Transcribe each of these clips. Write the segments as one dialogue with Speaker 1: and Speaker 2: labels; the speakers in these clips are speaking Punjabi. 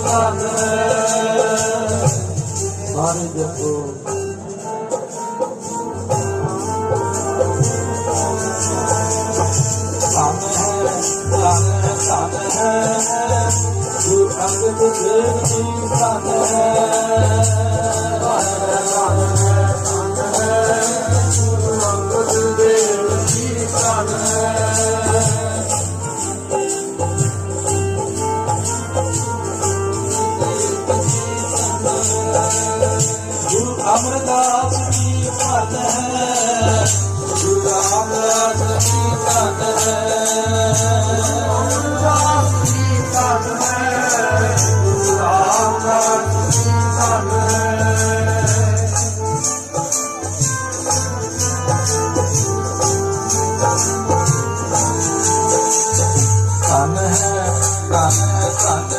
Speaker 1: ਧਨ ਹਰ ਜਪੋ ਧਨ ਹੈ ਧਨ ਧਨ ਹੈ ਗੁਰੂ ਅੰਗਦ ਦੇਵ ਜੀ ਧਨ ਗੁਰੂ ਅਮਰਦਾਸ ਜੀ ਧਨ ਹੈ ਗੁਰੂ ਰਾਮਦਾਸ ਜੀ ਧਨ ਹੈ ਅਮਰਦਾਸ ਜੀ ਧਨ ਹੈ ਗੁਰੂ ਰਾਮਦਾਸ ਜੀ ਧਨ ਹੈ ਧਨ ਹੈ ਧਨ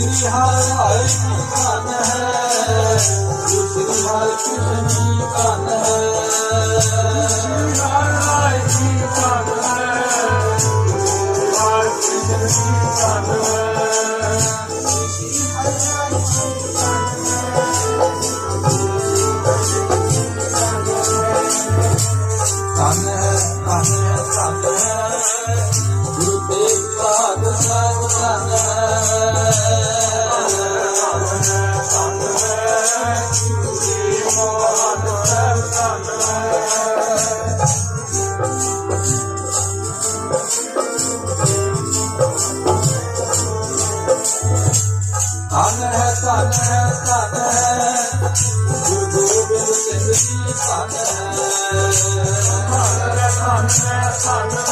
Speaker 1: ਗੁਰੂ ਸ੍ਰੀ ਹਰਿ ਹਰਿ ਹੈ ਗੁਰੂ ਸ੍ਰੀ ਹਰਿ ਕ੍ਰਿਸ਼ਨ ਹੈ। ਭੰਨ ਭੰਨ ਭੰਨ